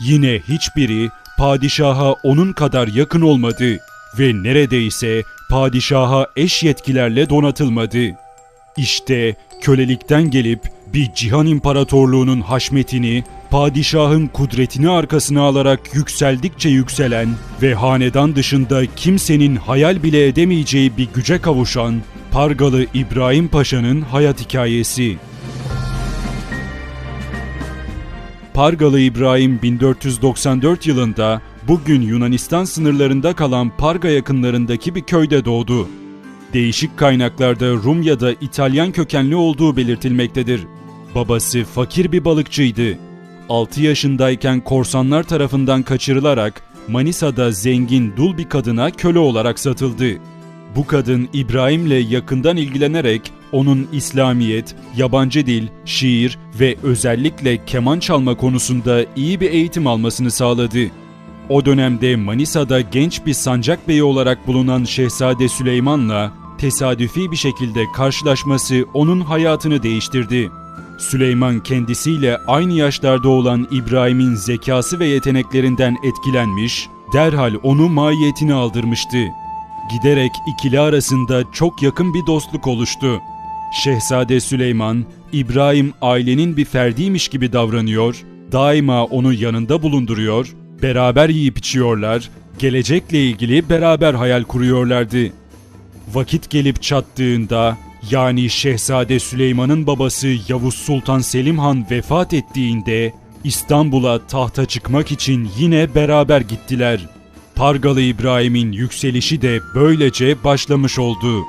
Yine hiçbiri padişaha onun kadar yakın olmadı ve neredeyse padişaha eş yetkilerle donatılmadı. İşte kölelikten gelip bir cihan imparatorluğunun haşmetini, padişahın kudretini arkasına alarak yükseldikçe yükselen ve hanedan dışında kimsenin hayal bile edemeyeceği bir güce kavuşan Pargalı İbrahim Paşa'nın hayat hikayesi. Pargalı İbrahim 1494 yılında bugün Yunanistan sınırlarında kalan Parga yakınlarındaki bir köyde doğdu. Değişik kaynaklarda Rum ya da İtalyan kökenli olduğu belirtilmektedir. Babası fakir bir balıkçıydı. 6 yaşındayken korsanlar tarafından kaçırılarak Manisa'da zengin dul bir kadına köle olarak satıldı. Bu kadın İbrahim'le yakından ilgilenerek onun İslamiyet, yabancı dil, şiir ve özellikle keman çalma konusunda iyi bir eğitim almasını sağladı. O dönemde Manisa'da genç bir sancak beyi olarak bulunan Şehzade Süleyman'la tesadüfi bir şekilde karşılaşması onun hayatını değiştirdi. Süleyman kendisiyle aynı yaşlarda olan İbrahim'in zekası ve yeteneklerinden etkilenmiş, derhal onu mahiyetini aldırmıştı. Giderek ikili arasında çok yakın bir dostluk oluştu. Şehzade Süleyman, İbrahim ailenin bir ferdiymiş gibi davranıyor, daima onu yanında bulunduruyor, beraber yiyip içiyorlar, gelecekle ilgili beraber hayal kuruyorlardı. Vakit gelip çattığında, yani Şehzade Süleyman'ın babası Yavuz Sultan Selim Han vefat ettiğinde, İstanbul'a tahta çıkmak için yine beraber gittiler. Pargalı İbrahim'in yükselişi de böylece başlamış oldu.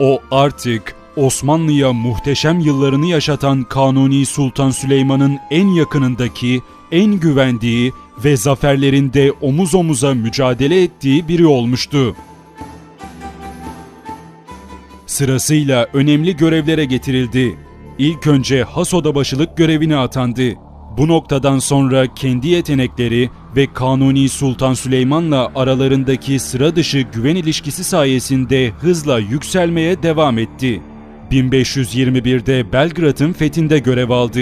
O artık Osmanlı'ya muhteşem yıllarını yaşatan Kanuni Sultan Süleyman'ın en yakınındaki, en güvendiği ve zaferlerinde omuz omuza mücadele ettiği biri olmuştu. Sırasıyla önemli görevlere getirildi. İlk önce has odabaşılık görevine atandı. Bu noktadan sonra kendi yetenekleri ve Kanuni Sultan Süleyman'la aralarındaki sıra dışı güven ilişkisi sayesinde hızla yükselmeye devam etti. 1521'de Belgrad'ın fethinde görev aldı.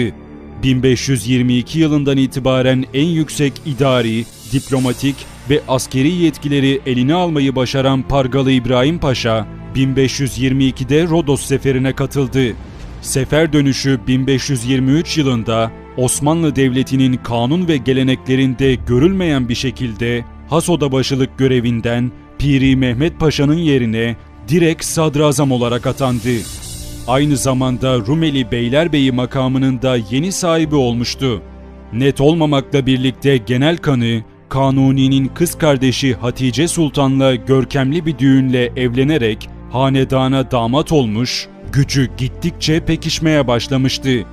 1522 yılından itibaren en yüksek idari, diplomatik ve askeri yetkileri eline almayı başaran Pargalı İbrahim Paşa, 1522'de Rodos seferine katıldı. Sefer dönüşü 1523 yılında Osmanlı Devleti'nin kanun ve geleneklerinde görülmeyen bir şekilde Hasodabaşılık görevinden Piri Mehmet Paşa'nın yerine direkt sadrazam olarak atandı. Aynı zamanda Rumeli Beylerbeyi makamının da yeni sahibi olmuştu. Net olmamakla birlikte genel kanı Kanuni'nin kız kardeşi Hatice Sultan'la görkemli bir düğünle evlenerek hanedana damat olmuş, gücü gittikçe pekişmeye başlamıştı.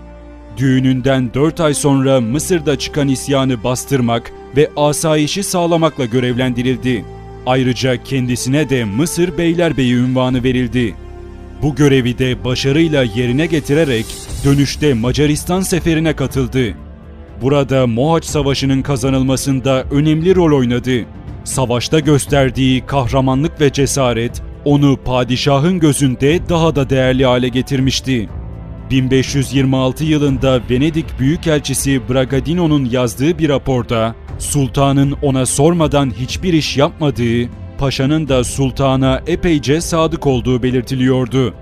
Düğününden 4 ay sonra Mısır'da çıkan isyanı bastırmak ve asayişi sağlamakla görevlendirildi. Ayrıca kendisine de Mısır Beylerbeyi ünvanı verildi. Bu görevi de başarıyla yerine getirerek dönüşte Macaristan seferine katıldı. Burada Mohaç Savaşı'nın kazanılmasında önemli rol oynadı. Savaşta gösterdiği kahramanlık ve cesaret onu padişahın gözünde daha da değerli hale getirmişti. 1526 yılında Venedik Büyükelçisi Bragadino'nun yazdığı bir raporda sultanın ona sormadan hiçbir iş yapmadığı, paşanın da sultana epeyce sadık olduğu belirtiliyordu.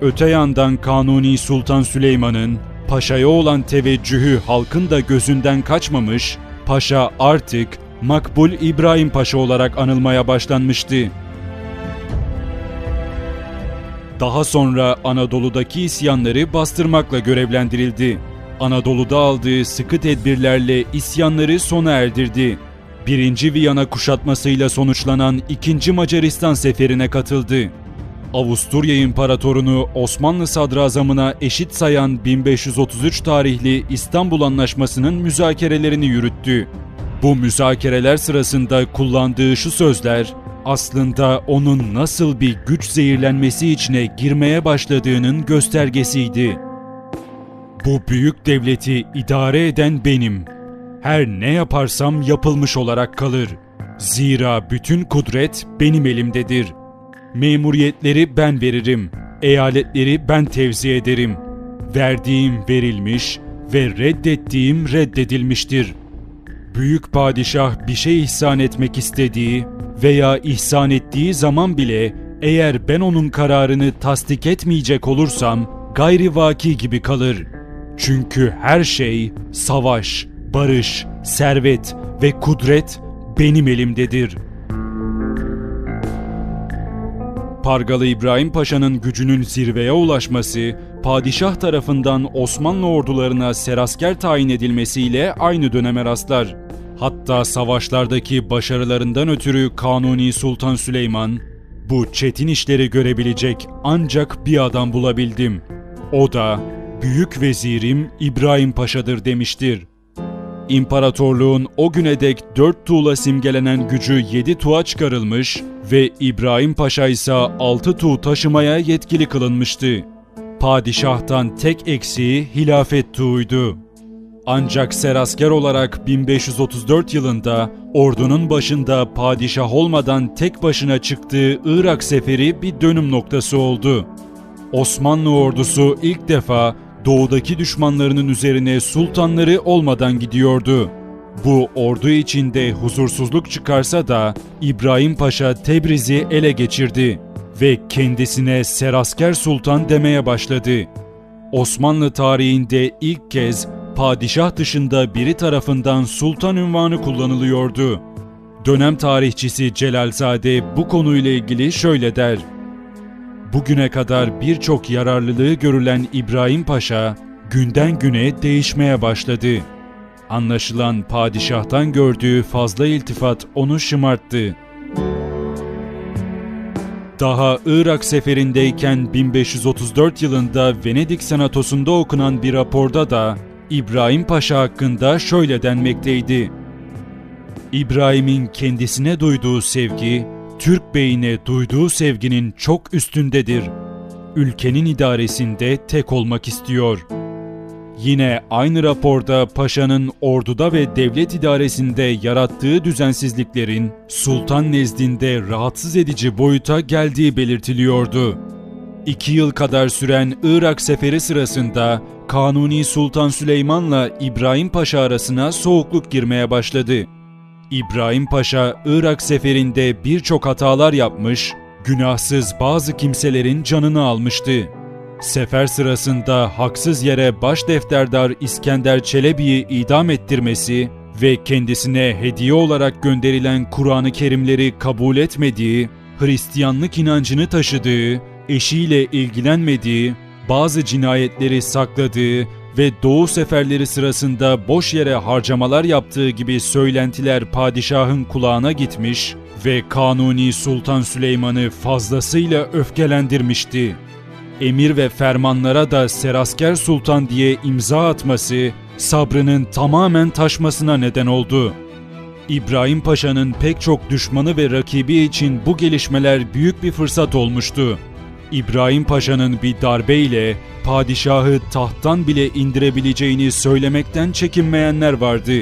Öte yandan Kanuni Sultan Süleyman'ın paşaya olan teveccühü halkın da gözünden kaçmamış, paşa artık Makbul İbrahim Paşa olarak anılmaya başlanmıştı. Daha sonra Anadolu'daki isyanları bastırmakla görevlendirildi. Anadolu'da aldığı sıkı tedbirlerle isyanları sona erdirdi. Birinci Viyana kuşatmasıyla sonuçlanan İkinci Macaristan seferine katıldı. Avusturya İmparatorunu Osmanlı sadrazamına eşit sayan 1533 tarihli İstanbul Anlaşması'nın müzakerelerini yürüttü. Bu müzakereler sırasında kullandığı şu sözler aslında onun nasıl bir güç zehirlenmesi içine girmeye başladığının göstergesiydi. Bu büyük devleti idare eden benim. Her ne yaparsam yapılmış olarak kalır. Zira bütün kudret benim elimdedir. Memuriyetleri ben veririm. Eyaletleri ben tevzi ederim. Verdiğim verilmiş ve reddettiğim reddedilmiştir. büyük padişah bir şey ihsan etmek istediği veya ihsan ettiği zaman bile eğer ben onun kararını tasdik etmeyecek olursam gayri vaki gibi kalır. Çünkü her şey savaş, barış, servet ve kudret benim elimdedir. Pargalı İbrahim Paşa'nın gücünün zirveye ulaşması, padişah tarafından Osmanlı ordularına serasker tayin edilmesiyle aynı döneme rastlar. Hatta savaşlardaki başarılarından ötürü Kanuni Sultan Süleyman, bu çetin işleri görebilecek ancak bir adam bulabildim. O da büyük vezirim İbrahim Paşa'dır demiştir. İmparatorluğun o güne dek dört tuğla simgelenen gücü yedi tuğa çıkarılmış ve İbrahim Paşa ise altı tuğ taşımaya yetkili kılınmıştı. Padişahtan tek eksiği hilafet tuğuydu. Ancak serasker olarak 1534 yılında ordunun başında padişah olmadan tek başına çıktığı Irak seferi bir dönüm noktası oldu. Osmanlı ordusu ilk defa doğudaki düşmanlarının üzerine sultanları olmadan gidiyordu. Bu ordu içinde huzursuzluk çıkarsa da İbrahim Paşa Tebriz'i ele geçirdi ve kendisine Serasker Sultan demeye başladı. Osmanlı tarihinde ilk kez padişah dışında biri tarafından sultan ünvanı kullanılıyordu. Dönem tarihçisi Celalzade bu konuyla ilgili şöyle der. Bugüne kadar birçok yararlılığı görülen İbrahim Paşa günden güne değişmeye başladı. Anlaşılan padişahtan gördüğü fazla iltifat onu şımarttı. Daha Irak seferindeyken 1534 yılında Venedik senatosunda okunan bir raporda da İbrahim Paşa hakkında şöyle denmekteydi. İbrahim'in kendisine duyduğu sevgi, Türk beyine duyduğu sevginin çok üstündedir. Ülkenin idaresinde tek olmak istiyor. Yine aynı raporda paşanın orduda ve devlet idaresinde yarattığı düzensizliklerin sultan nezdinde rahatsız edici boyuta geldiği belirtiliyordu. İki yıl kadar süren Irak seferi sırasında Kanuni Sultan Süleyman'la İbrahim Paşa arasına soğukluk girmeye başladı. İbrahim Paşa Irak seferinde birçok hatalar yapmış, günahsız bazı kimselerin canını almıştı. Sefer sırasında haksız yere baş defterdar İskender Çelebi'yi idam ettirmesi ve kendisine hediye olarak gönderilen Kur'an-ı Kerimleri kabul etmediği, Hristiyanlık inancını taşıdığı, eşiyle ilgilenmediği, bazı cinayetleri sakladığı ve doğu seferleri sırasında boş yere harcamalar yaptığı gibi söylentiler padişahın kulağına gitmiş ve Kanuni Sultan Süleyman'ı fazlasıyla öfkelendirmişti. Emir ve fermanlara da Serasker Sultan diye imza atması sabrının tamamen taşmasına neden oldu. İbrahim Paşa'nın pek çok düşmanı ve rakibi için bu gelişmeler büyük bir fırsat olmuştu. İbrahim Paşa'nın bir darbeyle padişahı tahttan bile indirebileceğini söylemekten çekinmeyenler vardı.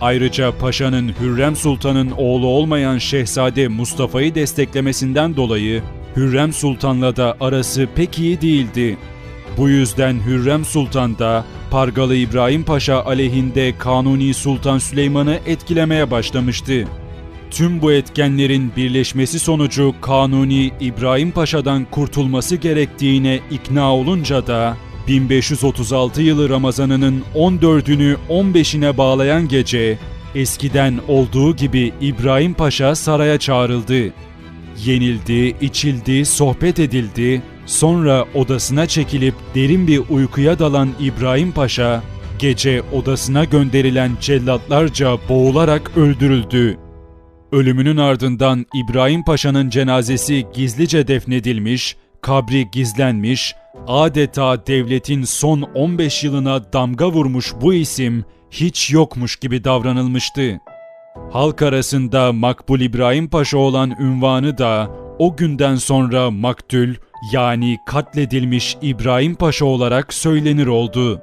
Ayrıca paşanın Hürrem Sultan'ın oğlu olmayan Şehzade Mustafa'yı desteklemesinden dolayı Hürrem Sultan'la da arası pek iyi değildi. Bu yüzden Hürrem Sultan da Pargalı İbrahim Paşa aleyhinde Kanuni Sultan Süleyman'ı etkilemeye başlamıştı. Tüm bu etkenlerin birleşmesi sonucu Kanuni İbrahim Paşa'dan kurtulması gerektiğine ikna olunca da 1536 yılı Ramazanının 14'ünü 15'ine bağlayan gece eskiden olduğu gibi İbrahim Paşa saraya çağrıldı. Yenildi, içildi, sohbet edildi. Sonra odasına çekilip derin bir uykuya dalan İbrahim Paşa, gece odasına gönderilen cellatlarca boğularak öldürüldü. Ölümünün ardından İbrahim Paşa'nın cenazesi gizlice defnedilmiş, kabri gizlenmiş, adeta devletin son 15 yılına damga vurmuş bu isim hiç yokmuş gibi davranılmıştı. Halk arasında Makbul İbrahim Paşa olan ünvanı da o günden sonra maktül yani katledilmiş İbrahim Paşa olarak söylenir oldu.